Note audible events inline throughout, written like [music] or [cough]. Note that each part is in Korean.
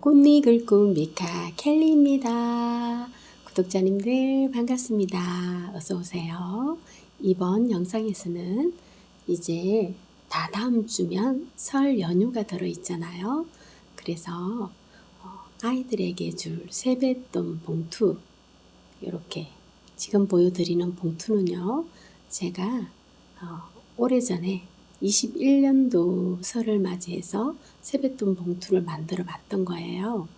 꽃잎을 꾼 미카 켈리입니다. 구독자님들 반갑습니다. 어서 오세요. 이번 영상에서는 이제 다 다음 주면 설 연휴가 들어 있잖아요. 그래서 어, 아이들에게 줄 세뱃돈 봉투 이렇게 지금 보여드리는 봉투는요. 제가 어, 오래전에 21년도 설을 맞이해서 세뱃돈 봉투를 만들어 봤던 거예요.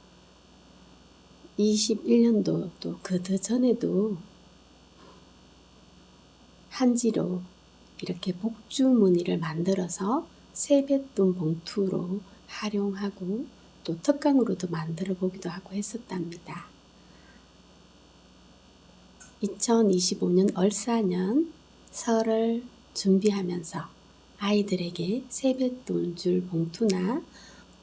21년도 또그 전에도 한지로 이렇게 복주 무늬를 만들어서 세뱃돈 봉투로 활용하고 또 특강으로도 만들어 보기도 하고 했었답니다. 2025년 얼사년 설을 준비하면서 아이들에게 세뱃돈 줄 봉투나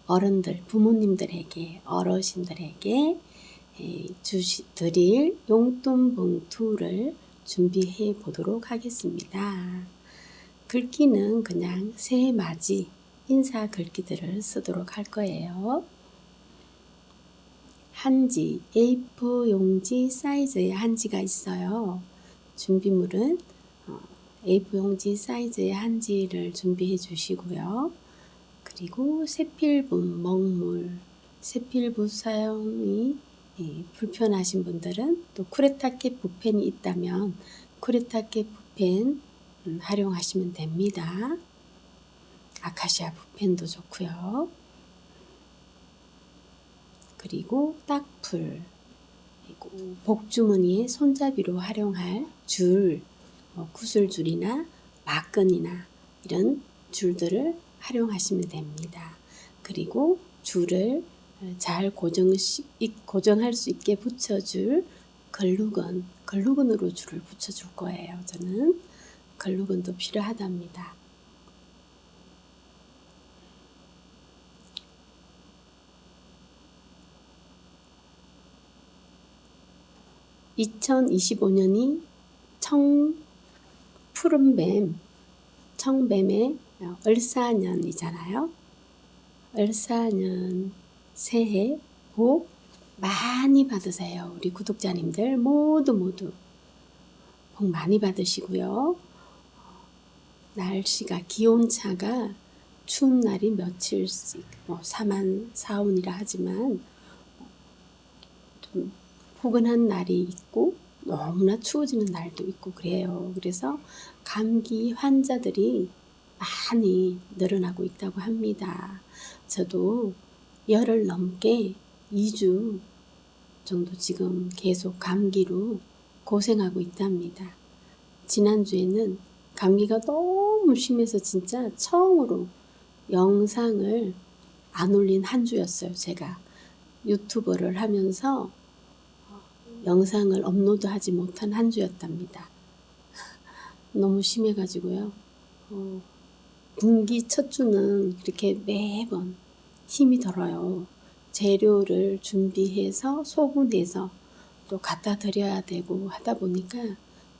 어른들, 부모님들에게, 어르신들에게 주시, 드릴 용돈 봉투를 준비해 보도록 하겠습니다. 글귀는 그냥 새해 맞이 인사 글귀들을 쓰도록 할 거예요. 한지, A4 용지 사이즈의 한지가 있어요. 준비물은 A4 용지 사이즈의 한지를 준비해 주시고요. 그리고 세필분, 먹물, 세필부 사용이 예, 불편하신 분들은 또 쿠레타케 붓펜이 있다면 쿠레타케 붓펜 음, 활용하시면 됩니다. 아카시아 붓펜도 좋고요. 그리고 딱풀, 그리고 복주머니에 손잡이로 활용할 줄, 뭐 구슬줄이나 막끈이나 이런 줄들을 활용하시면 됩니다. 그리고 줄을 잘 고정, 고정할 수 있게 붙여줄 글루건, 글루건으로 줄을 붙여줄 거예요. 저는 글루건도 필요하답니다. (2025년이) 청 푸른 뱀, 청뱀의 을사년이잖아요. 을사년 새해 복 많이 받으세요. 우리 구독자님들 모두 모두 복 많이 받으시고요. 날씨가 기온차가 추운 날이 며칠씩 뭐 4만 4온이라 하지만 좀 포근한 날이 있고 너무나 추워지는 날도 있고 그래요. 그래서 감기 환자들이 많이 늘어나고 있다고 합니다. 저도 열흘 넘게 2주 정도 지금 계속 감기로 고생하고 있답니다. 지난주에는 감기가 너무 심해서 진짜 처음으로 영상을 안 올린 한 주였어요. 제가 유튜버를 하면서 영상을 업로드하지 못한 한 주였답니다. 너무 심해가지고요. 어, 분기 첫 주는 이렇게 매번 힘이 들어요. 재료를 준비해서 소분해서 또 갖다 드려야 되고 하다 보니까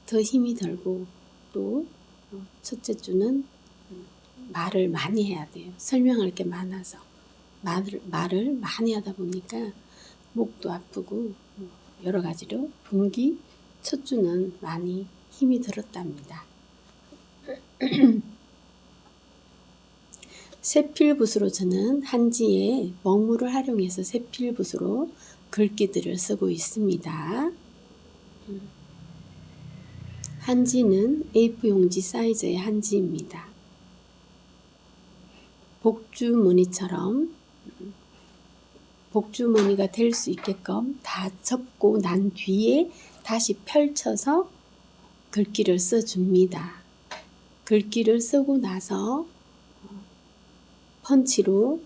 더 힘이 들고 또 어, 첫째 주는 말을 많이 해야 돼요. 설명할 게 많아서 말을, 말을 많이 하다 보니까 목도 아프고 여러 가지로 분기 첫 주는 많이 힘이 들었답니다. [clears throat] 세필붓으로 저는 한지에 먹물을 활용해서 세필붓으로 글귀들을 쓰고 있습니다. 한지는 A4 용지 사이즈의 한지입니다. 복주무늬처럼 복주머니가 될 수 있게끔 다 접고 난 뒤에 다시 펼쳐서 글귀를 써줍니다. 글귀를 쓰고 나서 펀치로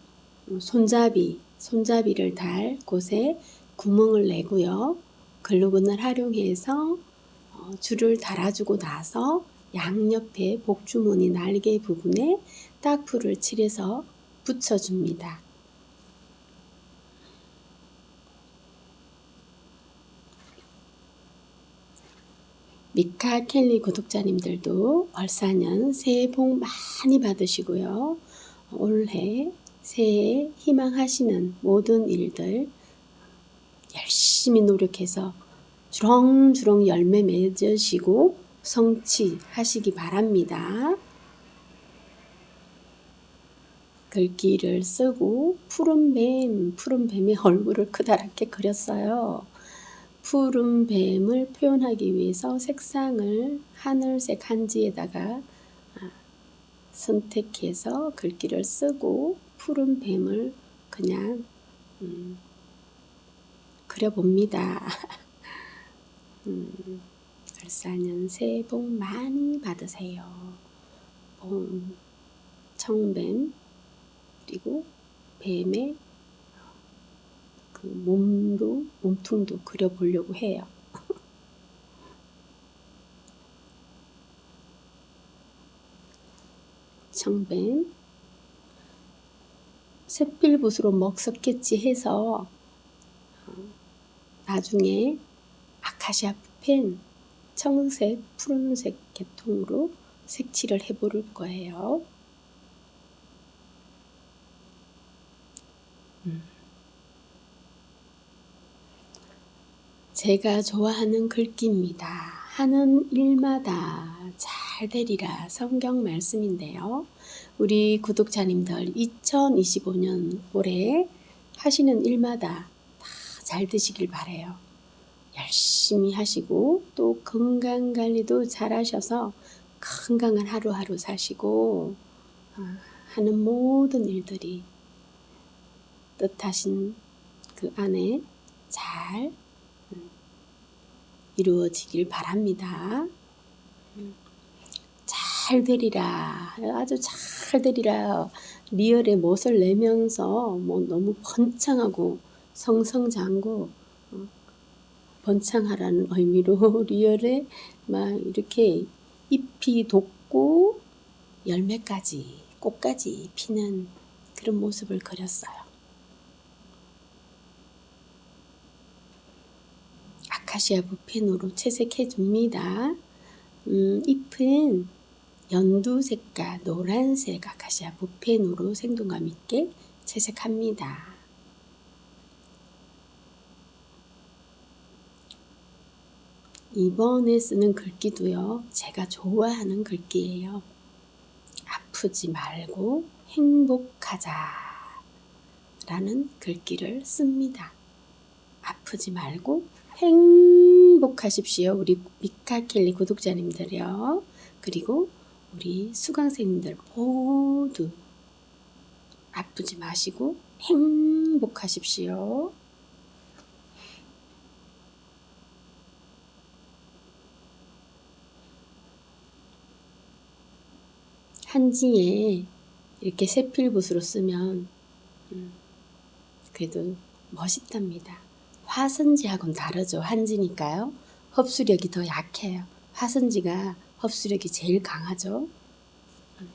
손잡이, 손잡이를 달 곳에 구멍을 내고요. 글루건을 활용해서 어, 줄을 달아주고 나서 양옆에 복주머니 날개 부분에 딱풀을 칠해서 붙여줍니다. 미카 켈리 구독자님들도 얼사년 새해 복 많이 받으시고요. 올해 새해 희망하시는 모든 일들 열심히 노력해서 주렁주렁 열매 맺으시고 성취하시기 바랍니다. 글귀를 쓰고 푸른 뱀, 푸른 뱀의 얼굴을 크다랗게 그렸어요. 푸른 뱀을 표현하기 위해서 색상을 하늘색 한지에다가 아, 선택해서 글귀를 쓰고 푸른 뱀을 그냥 음, 그려봅니다. [laughs] 음, 을사년 새해 복 많이 받으세요. 봄, 청뱀, 그리고 뱀의 그 몸도, 몸통도 그려보려고 해요. 청뱀, 샛빌붓으로 먹섞겠지 해서 어, 나중에 아카시아 펜 청색, 푸른색 계통으로 색칠을 해볼 거예요. 음. 제가 좋아하는 글귀입니다. 하는 일마다 잘 되리라 성경 말씀인데요. 우리 구독자님들 2025년 올해 하시는 일마다 다 잘 되시길 바래요. 열심히 하시고 또 건강 관리도 잘 하셔서 건강한 하루하루 사시고 어, 하는 모든 일들이 뜻하신 그 안에 잘 음, 이루어지길 바랍니다. 음, 잘 되리라. 아주 잘 되리라. 리얼의 멋을 내면서 뭐 너무 번창하고 성성장구 어, 번창하라는 의미로 [laughs] 리얼에 막 이렇게 잎이 돋고 열매까지 꽃까지 피는 그런 모습을 그렸어요. 아카시아 붓펜으로 채색해 줍니다. 음, 잎은 연두색과 노란색 아카시아 붓펜으로 생동감 있게 채색합니다. 이번에 쓰는 글귀도요, 제가 좋아하는 글귀예요. 아프지 말고 행복하자. 라는 글귀를 씁니다. 아프지 말고 행복하십시오. 우리 미카켈리 구독자님들이요. 그리고 우리 수강생님들 모두 아프지 마시고 행복하십시오. 한지에 이렇게 세필붓으로 쓰면 음, 그래도 멋있답니다. 화선지하고는 다르죠. 한지니까요. 흡수력이 더 약해요. 화선지가 흡수력이 제일 강하죠. 음.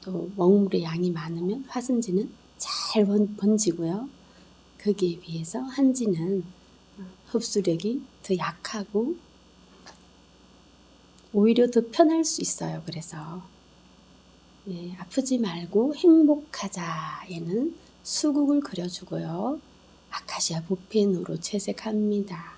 또 먹물의 양이 많으면 화선지는 잘 번, 번지고요. 거기에 비해서 한지는 어, 흡수력이 더 약하고 오히려 더 편할 수 있어요. 그래서 예, 아프지 말고 행복하자에는 수국을 그려주고요. 아카시아 붓펜으로 채색합니다.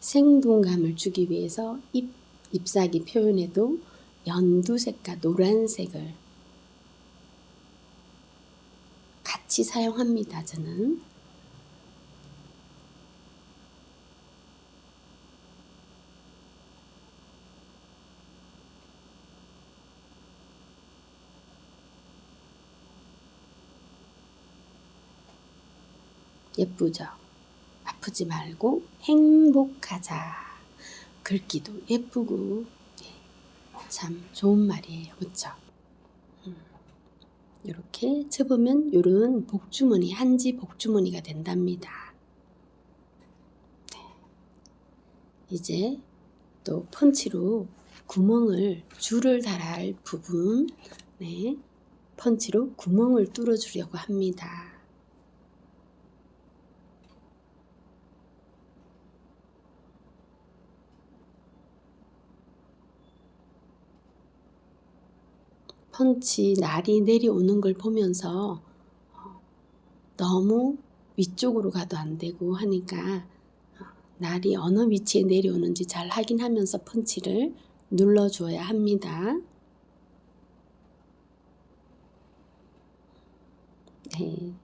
생동감을 주기 위해서 잎, 잎사귀 표현에도 연두색과 노란색을 같이 사용합니다. 저는 예쁘죠? 아프지 말고 행복하자. 글귀도 예쁘고 예, 참 좋은 말이에요. 그쵸? 음, 이렇게 접으면 요런 복주머니, 한지 복주머니가 된답니다. 네. 이제 또 펀치로 구멍을 줄을 달아야 할 부분 네, 펀치로 구멍을 뚫어주려고 합니다. 펀치 날이 내려오는 걸 보면서 어, 너무 위쪽으로 가도 안 되고 하니까 어, 날이 어느 위치에 내려오는지 잘 확인하면서 펀치를 눌러줘야 합니다. 네.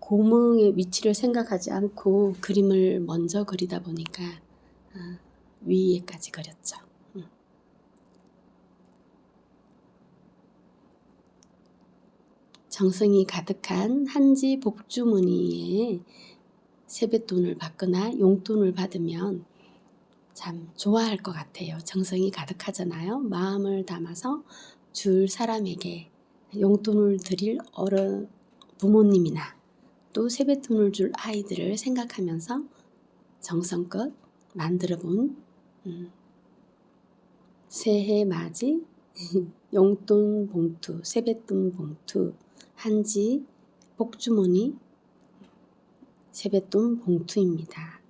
고멍의 위치를 생각하지 않고 그림을 먼저 그리다 보니까 어, 위에까지 그렸죠. 음. 정성이 가득한 한지 복주머니에 세뱃돈을 받거나 용돈을 받으면 참 좋아할 것 같아요. 정성이 가득하잖아요. 마음을 담아서 줄 사람에게 용돈을 드릴 어른 부모님이나 또 세뱃돈을 줄 아이들을 생각하면서 정성껏 만들어 본 음, 새해 맞이 [laughs] 용돈 봉투, 세뱃돈 봉투, 한지 복주머니 세뱃돈 봉투입니다.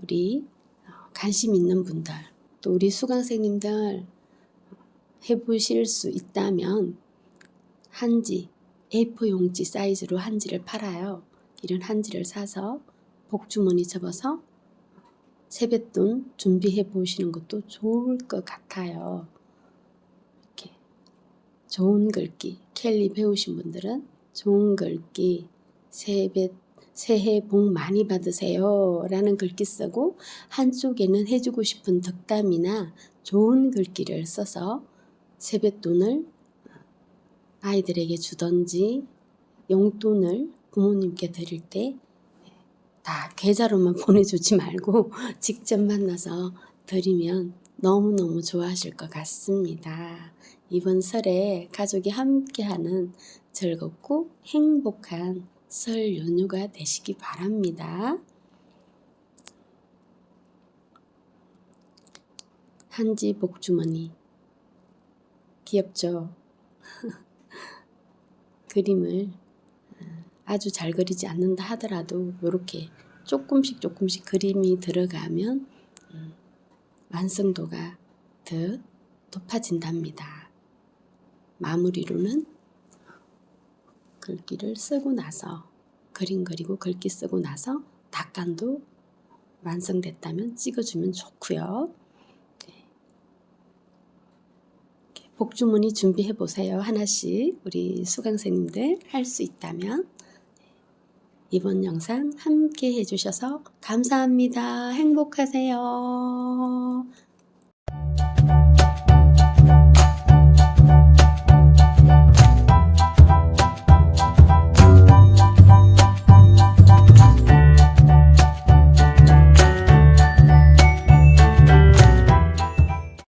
우리 어, 관심 있는 분들, 또 우리 수강생님들 해보실 수 있다면 한지 A4 용지 사이즈로 한지를 팔아요. 이런 한지를 사서 복주머니 접어서 세뱃돈 준비해 보시는 것도 좋을 것 같아요. 좋은 글귀 켈리 배우신 분들은 좋은 글귀 세뱃 새해 복 많이 받으세요 라는 글귀 쓰고 한쪽에는 해주고 싶은 덕담이나 좋은 글귀를 써서 세뱃돈을 아이들에게 주던지 용돈을 부모님께 드릴 때 다 계좌로만 [laughs] 보내주지 말고 직접 만나서 드리면 너무너무 좋아하실 것 같습니다. 이번 설에 가족이 함께하는 즐겁고 행복한 설 연휴가 되시기 바랍니다. 한지 복주머니 귀엽죠? [laughs] 그림을 어, 아주 잘 그리지 않는다 하더라도 이렇게 조금씩 조금씩 그림이 들어가면 음, 완성도가 더 높아진답니다. 마무리로는 글귀를 쓰고 나서 그림 그리고 글귀 쓰고 나서 닭간도 완성됐다면 찍어주면 좋고요. 네. 복주머니 준비해 보세요. 하나씩 우리 수강생님들 할 수 있다면 이번 영상 함께 해주셔서 감사합니다. 행복하세요.